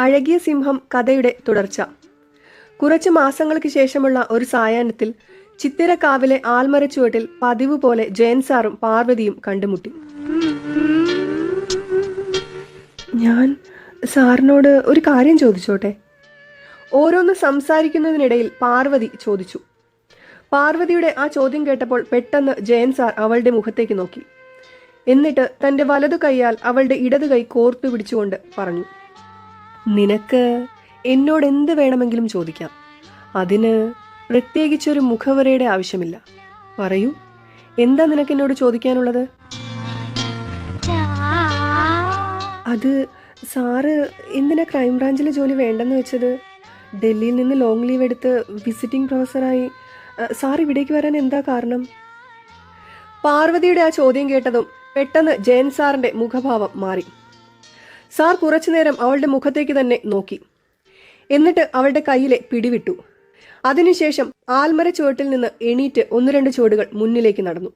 അഴകിയ സിംഹം കഥയുടെ തുടർച്ച. കുറച്ച് മാസങ്ങൾക്ക് ശേഷമുള്ള ഒരു സായാഹ്നത്തിൽ ചിത്തിരക്കാവിലെ ആൽമരച്ചുവട്ടിൽ പതിവ് പോലെ ജയൻ സാറും പാർവതിയും കണ്ടുമുട്ടി. ഞാൻ സാറിനോട് ഒരു കാര്യം ചോദിച്ചോട്ടെ? ഓരോന്ന് സംസാരിക്കുന്നതിനിടയിൽ പാർവതി ചോദിച്ചു. പാർവതിയുടെ ആ ചോദ്യം കേട്ടപ്പോൾ പെട്ടെന്ന് ജയൻ സാർ അവളുടെ മുഖത്തേക്ക് നോക്കി. എന്നിട്ട് തന്റെ വലതു കൈയാൽ അവളുടെ ഇടതു കൈ കോർത്തു പിടിച്ചുകൊണ്ട് പറഞ്ഞു. നിനക്ക് എന്നോട് എന്ത് വേണമെങ്കിലും ചോദിക്കാം. അതിന് പ്രത്യേകിച്ചൊരു മുഖവരയുടെ ആവശ്യമില്ല. പറയൂ എന്താ നിനക്ക് എന്നോട് ചോദിക്കാനുള്ളത്? അത് സാറ് എന്തിനാ ക്രൈംബ്രാഞ്ചിൽ ജോലി വേണ്ടെന്ന് വെച്ചത്? ഡൽഹിയിൽ നിന്ന് ലോങ് ലീവ് എടുത്ത് വിസിറ്റിംഗ് പ്രൊഫസറായി സാർ ഇവിടേക്ക് വരാൻ എന്താ കാരണം? പാർവതിയുടെ ആ ചോദ്യം കേട്ടതും പെട്ടെന്ന് ജയൻ സാറിന്റെ മുഖഭാവം മാറി. സാർ കുറച്ചുനേരം അവളുടെ മുഖത്തേക്ക് തന്നെ നോക്കി. എന്നിട്ട് അവളുടെ കയ്യിലെ പിടിവിട്ടു. അതിനുശേഷം ആൽമര ചുവട്ടിൽ നിന്ന് എണീറ്റ് ഒന്ന് രണ്ട് ചുവടുകൾ മുന്നിലേക്ക് നടന്നു.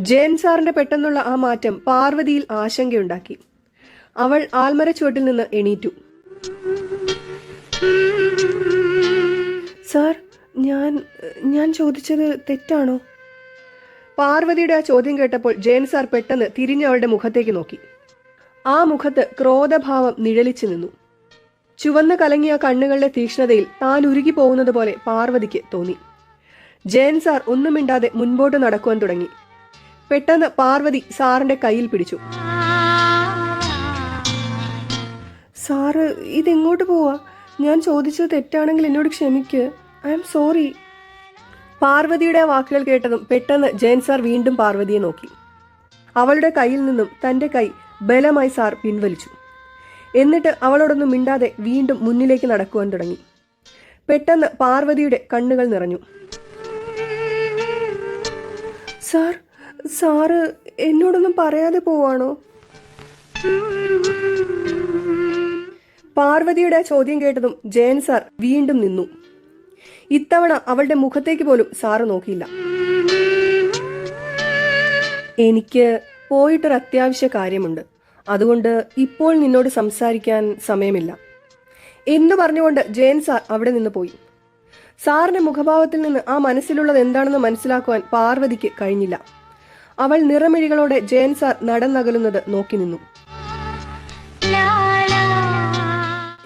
ജയൻ സാറിന്റെ പെട്ടെന്നുള്ള ആ മാറ്റം പാർവതിയിൽ ആശങ്കയുണ്ടാക്കി. അവൾ ആൽമര ചുവട്ടിൽ നിന്ന് എണീറ്റു. സാർ ഞാൻ ഞാൻ ചോദിച്ചത് തെറ്റാണോ? പാർവതിയുടെ ആ ചോദ്യം കേട്ടപ്പോൾ ജയൻ സാർ പെട്ടെന്ന് തിരിഞ്ഞ് അവളുടെ മുഖത്തേക്ക് നോക്കി. ആ മുഖത്ത് ക്രോധഭാവം നിഴലിച്ചു നിന്നു. ചുവന്ന കലങ്ങിയ കണ്ണുകളുടെ തീക്ഷ്ണതയിൽ താൻ ഉരുകി പോകുന്നത് പോലെ പാർവതിക്ക് തോന്നി. ജയൻ സാർ ഒന്നും മിണ്ടാതെ മുൻപോട്ട് നടക്കുവാൻ തുടങ്ങി. പെട്ടെന്ന് പാർവതി സാറിന്റെ കയ്യിൽ പിടിച്ചു. സാറ് ഇതെങ്ങോട്ട് പോവാ? ഞാൻ ചോദിച്ചത് തെറ്റാണെങ്കിൽ എന്നോട് ക്ഷമിക്ക്. I'm sorry. പാർവതിയുടെ വാക്കുകൾ കേട്ടതും പെട്ടെന്ന് ജയൻ സാർ വീണ്ടും പാർവതിയെ നോക്കി. അവളുടെ കയ്യിൽ നിന്നും തന്റെ കൈ ബലമായി സാർ പിൻവലിച്ചു. എന്നിട്ട് അവളോടൊന്നും മിണ്ടാതെ വീണ്ടും മുന്നിലേക്ക് നടക്കുവാൻ തുടങ്ങി. പെട്ടെന്ന് പാർവതിയുടെ കണ്ണുകൾ നിറഞ്ഞു. സാർ സാറ് എന്നോടൊന്നും പറയാതെ പോവാണോ? പാർവതിയുടെ ചോദ്യം കേട്ടതും ജയൻ സാർ വീണ്ടും നിന്നു. ഇത്തവണ അവളുടെ മുഖത്തേക്ക് പോലും സാറ് നോക്കിയില്ല. എനിക്ക് പോയിട്ടൊരു അത്യാവശ്യ കാര്യമുണ്ട്. അതുകൊണ്ട് ഇപ്പോൾ നിന്നോട് സംസാരിക്കാൻ സമയമില്ല. എന്ന് പറഞ്ഞുകൊണ്ട് ജയൻ സാർ അവിടെ നിന്ന് പോയി. സാറിന്റെ മുഖഭാവത്തിൽ നിന്ന് ആ മനസ്സിലുള്ളത് എന്താണെന്ന് മനസ്സിലാക്കുവാൻ പാർവതിക്ക് കഴിഞ്ഞില്ല. അവൾ നിറമിഴികളോടെ ജയൻ സാർ നടന്നകലുന്നത് നോക്കി നിന്നു.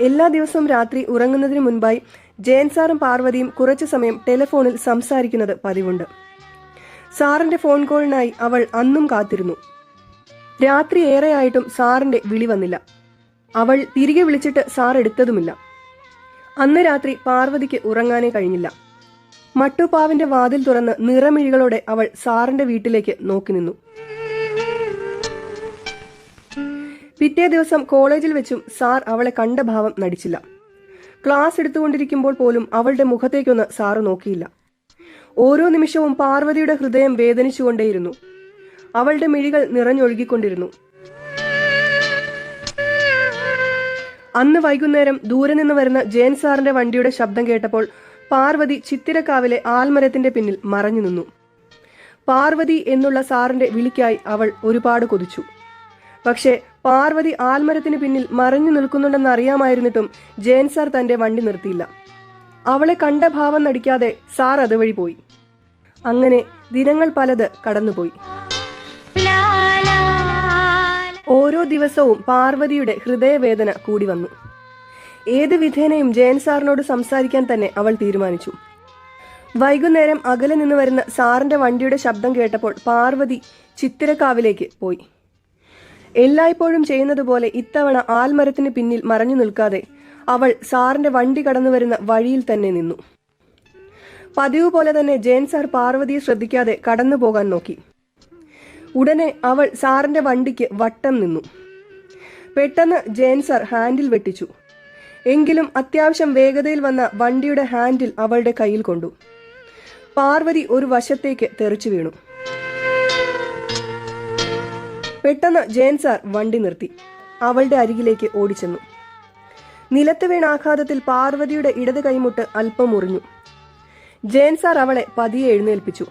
എല്ലാ ദിവസവും രാത്രി ഉറങ്ങുന്നതിന് മുൻപായി ജയൻ സാറും പാർവതിയും കുറച്ചു സമയം ടെലിഫോണിൽ സംസാരിക്കുന്നത് പതിവുണ്ട്. സാറിന്റെ ഫോൺ കോളിനായി അവൾ അന്നും കാത്തിരുന്നു. രാത്രി ഏറെയായിട്ടും സാറിന്റെ വിളി വന്നില്ല. അവൾ തിരികെ വിളിച്ചിട്ട് സാർ എടുത്തതുമില്ല. അന്ന് രാത്രി പാർവതിക്ക് ഉറങ്ങാനേ കഴിഞ്ഞില്ല. മട്ടുപ്പാവിന്റെ വാതിൽ തുറന്ന് നിറമിഴികളോടെ അവൾ സാറിന്റെ വീട്ടിലേക്ക് നോക്കി നിന്നു. പിറ്റേ ദിവസം കോളേജിൽ വെച്ചും സാർ അവളെ കണ്ട ഭാവം നടിച്ചില്ല. ക്ലാസ് എടുത്തുകൊണ്ടിരിക്കുമ്പോൾ പോലും അവളുടെ മുഖത്തേക്കൊന്ന് സാറ് നോക്കിയില്ല. ഓരോ നിമിഷവും പാർവതിയുടെ ഹൃദയം വേദനിച്ചുകൊണ്ടേയിരുന്നു. അവളുടെ മിഴികൾ നിറഞ്ഞൊഴുകിക്കൊണ്ടിരുന്നു. അന്ന് വൈകുന്നേരം ദൂരെ നിന്ന് വരുന്ന ജയൻ സാറിന്റെ വണ്ടിയുടെ ശബ്ദം കേട്ടപ്പോൾ പാർവതി ചിത്തിരക്കാവിലെ ആൽമരത്തിന്റെ പിന്നിൽ മറഞ്ഞു നിന്നു. പാർവതി എന്നുള്ള സാറിന്റെ വിളിക്കായി അവൾ ഒരുപാട് കൊതിച്ചു. പക്ഷേ പാർവതി ആൽമരത്തിന് പിന്നിൽ മറഞ്ഞു നിൽക്കുന്നുണ്ടെന്ന് അറിയാമായിരുന്നിട്ടും ജയൻ സാർ തന്റെ വണ്ടി നിർത്തിയില്ല. അവളെ കണ്ട ഭാവം നടിക്കാതെ സാർ അതുവഴി പോയി. അങ്ങനെ ദിനങ്ങൾ പലത് കടന്നുപോയി. ഓരോ ദിവസവും പാർവതിയുടെ ഹൃദയവേദന കൂടി വന്നു. ഏത് വിധേനയും ജയൻ സാറിനോട് സംസാരിക്കാൻ തന്നെ അവൾ തീരുമാനിച്ചു. വൈകുന്നേരം അകലെ നിന്ന് വരുന്ന സാറിന്റെ വണ്ടിയുടെ ശബ്ദം കേട്ടപ്പോൾ പാർവതി ചിത്തിരക്കാവിലേക്ക് പോയി. എല്ലായ്പ്പോഴും ചെയ്യുന്നതുപോലെ ഇത്തവണ ആൽമരത്തിന് പിന്നിൽ മറഞ്ഞു നിൽക്കാതെ അവൾ സാറിന്റെ വണ്ടി കടന്നു വരുന്ന വഴിയിൽ തന്നെ നിന്നു. പതിവ് പോലെ തന്നെ ജയൻ സാർ പാർവതിയെ ശ്രദ്ധിക്കാതെ കടന്നു പോകാൻ നോക്കി. ഉടനെ അവൾ സാറിന്റെ വണ്ടിക്ക് വട്ടം നിന്നു. പെട്ടെന്ന് ജയൻ സാർ ഹാൻഡിൽ വെട്ടിച്ചു. എങ്കിലും അത്യാവശ്യം വേഗതയിൽ വന്ന വണ്ടിയുടെ ഹാൻഡിൽ അവളുടെ കയ്യിൽ കൊണ്ടു. പാർവതി ഒരു വശത്തേക്ക് തെറിച്ചു വീണു. പെട്ടെന്ന് ജയൻ സാർ വണ്ടി നിർത്തി. അവളുടെ അരികിലേക്ക് ഓടിച്ചെന്നു. നിലത്ത് വീണ ആഘാതത്തിൽ പാർവതിയുടെ ഇടത് കൈമുട്ട് അല്പം മുറിഞ്ഞു. ജയൻ സാർ അവളെ പതിയെ എഴുന്നേൽപ്പിച്ചു.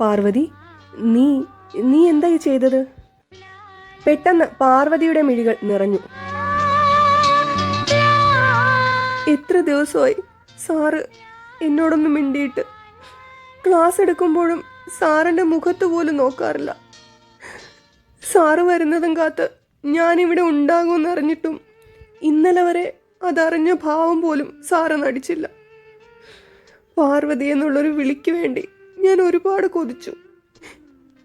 പാർവതി നീ നീ എന്തായി ചെയ്തത്? പെട്ടെന്ന് പാർവതിയുടെ മിഴികൾ നിറഞ്ഞു. എത്ര ദിവസമായി സാറ് എന്നോടൊന്ന് മിണ്ടിയിട്ട്. ക്ലാസ് എടുക്കുമ്പോഴും സാറിന്റെ മുഖത്ത് പോലും നോക്കാറില്ല. സാറ് വരുന്നതും കാത്ത് ഞാനിവിടെ ഉണ്ടാകുമെന്ന് അറിഞ്ഞിട്ടും ഇന്നലെ വരെ അതറിഞ്ഞ ഭാവം പോലും സാറ് നടിച്ചില്ല. പാർവതി എന്നുള്ളൊരു വിളിക്ക് വേണ്ടി ഞാൻ ഒരുപാട് കൊതിച്ചു.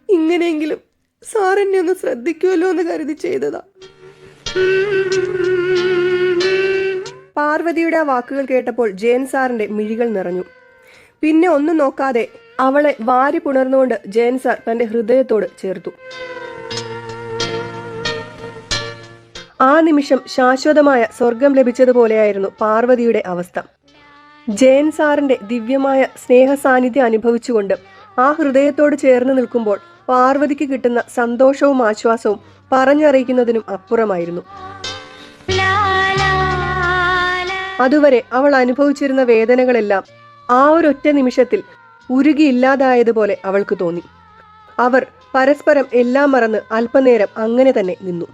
ഇങ്ങനെയെങ്കിലും സാർ എന്നെ ഒന്ന് ശ്രദ്ധിക്കുമല്ലോ എന്ന് കരുതി ചെയ്തതാ. പാർവതിയുടെ ആ വാക്കുകൾ കേട്ടപ്പോൾ ജയൻ സാറിന്റെ മിഴികൾ നിറഞ്ഞു. പിന്നെ ഒന്നും നോക്കാതെ അവളെ വാരി പുണർന്നുകൊണ്ട് ജയൻ സാർ തന്റെ ഹൃദയത്തോട് ചേർത്തു. ആ നിമിഷം ശാശ്വതമായ സ്വർഗം ലഭിച്ചതുപോലെയായിരുന്നു പാർവതിയുടെ അവസ്ഥ. ജയൻ സാറിന്റെ ദിവ്യമായ സ്നേഹ സാന്നിധ്യം അനുഭവിച്ചുകൊണ്ട് ആ ഹൃദയത്തോട് ചേർന്ന് നിൽക്കുമ്പോൾ പാർവതിക്ക് കിട്ടുന്ന സന്തോഷവും ആശ്വാസവും പറഞ്ഞറിയിക്കുന്നതിനും അപ്പുറമായിരുന്നു. അതുവരെ അവൾ അനുഭവിച്ചിരുന്ന വേദനകളെല്ലാം ആ ഒരൊറ്റ നിമിഷത്തിൽ ഉരുകിയില്ലാതായതുപോലെ അവൾക്ക് തോന്നി. അവർ പരസ്പരം എല്ലാം മറന്ന് അല്പനേരം അങ്ങനെ തന്നെ നിന്നു.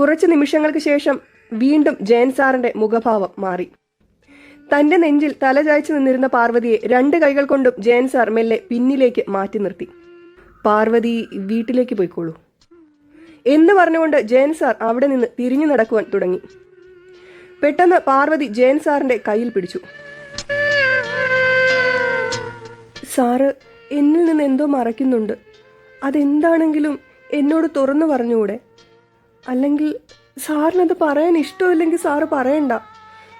കുറച്ച് നിമിഷങ്ങൾക്ക് ശേഷം വീണ്ടും ജയൻ സാറിന്റെ മുഖഭാവം മാറി. തന്റെ നെഞ്ചിൽ തലചായ്ച്ചു നിന്നിരുന്ന പാർവതിയെ രണ്ട് കൈകൾ കൊണ്ടും ജയൻ സാർ മെല്ലെ പിന്നിലേക്ക് മാറ്റി നിർത്തി. പാർവതി വീട്ടിലേക്ക് പോയിക്കോളൂ. എന്ന് പറഞ്ഞുകൊണ്ട് ജയൻ സാർ അവിടെ നിന്ന് തിരിഞ്ഞു നടക്കുവാൻ തുടങ്ങി. പെട്ടെന്ന് പാർവതി ജയൻ സാറിന്റെ കയ്യിൽ പിടിച്ചു. സാറ് എന്നിൽ നിന്ന് എന്തോ മറയ്ക്കുന്നുണ്ട്. അതെന്താണെങ്കിലും എന്നോട് തുറന്നു പറഞ്ഞുകൂടെ? അല്ലെങ്കിൽ സാറിനത് പറയാൻ ഇഷ്ടമില്ലെങ്കിൽ സാറ് പറയണ്ട.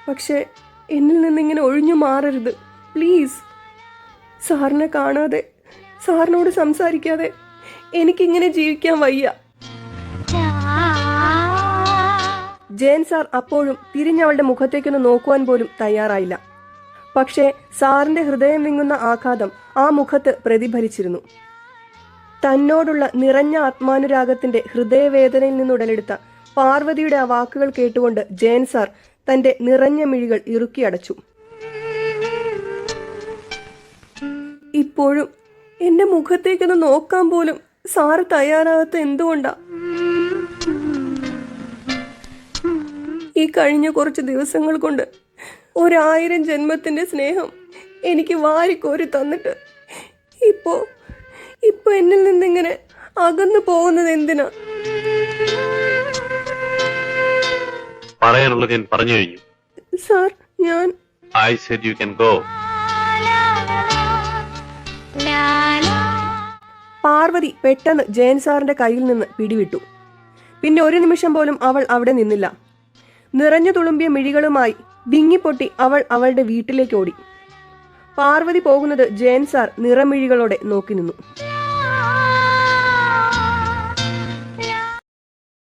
പക്ഷേ എന്നിൽ നിന്നിങ്ങനെ ഒഴിഞ്ഞു മാറരുത്. പ്ലീസ്. സാറിനെ കാണാതെ സാറിനോട് സംസാരിക്കാതെ എനിക്കിങ്ങനെ ജീവിക്കാൻ വയ്യ. ജയൻ സാർ അപ്പോഴും തിരിഞ്ഞവളുടെ മുഖത്തേക്കൊന്ന് നോക്കുവാൻ പോലും തയ്യാറായില്ല. പക്ഷേ സാറിന്റെ ഹൃദയം വിങ്ങുന്ന ആഘാതം ആ മുഖത്ത് പ്രതിഫലിച്ചിരുന്നു. തന്നോടുള്ള നിറഞ്ഞ ആത്മാനുരാഗത്തിന്റെ ഹൃദയവേദനയിൽ നിന്നുടലെടുത്ത പാർവതിയുടെ ആ വാക്കുകൾ കേട്ടുകൊണ്ട് ജയൻ സാർ തന്റെ നിറഞ്ഞ മിഴികൾ ഇറുക്കി അടച്ചു. ഇപ്പോഴും എന്റെ മുഖത്തേക്കൊന്ന് നോക്കാൻ പോലും സാറ് തയ്യാറാകാത്ത എന്തുകൊണ്ടാ? ഈ കഴിഞ്ഞ കുറച്ച് ദിവസങ്ങൾ കൊണ്ട് ഒരായിരം ജന്മത്തിന്റെ സ്നേഹം എനിക്ക് വാരിക്കോരി തന്നിട്ട് ഇപ്പോ ഇപ്പൊ എന്നിൽ നിന്നിങ്ങനെ അകന്നു പോകുന്നത് എന്തിനാ? പറയാനുള്ളത് ഞാൻ പറഞ്ഞു കഴിഞ്ഞു. സാർ ഞാൻ I said you can go Parvathi പെട്ടെന്ന് ജയൻ സാറിന്റെ കയ്യിൽ നിന്ന് പിടിവിട്ടു. പിന്നെ ഒരു നിമിഷം പോലും അവൾ അവിടെ നിന്നില്ല. നിറഞ്ഞു തുളുമ്പിയ മിഴികളുമായി വിങ്ങിപ്പൊട്ടി അവൾ അവളുടെ വീട്ടിലേക്ക് ഓടി. പാർവതി പോകുന്നത് ജയൻ സാർ നിറമിഴികളോടെ നോക്കി നിന്നു.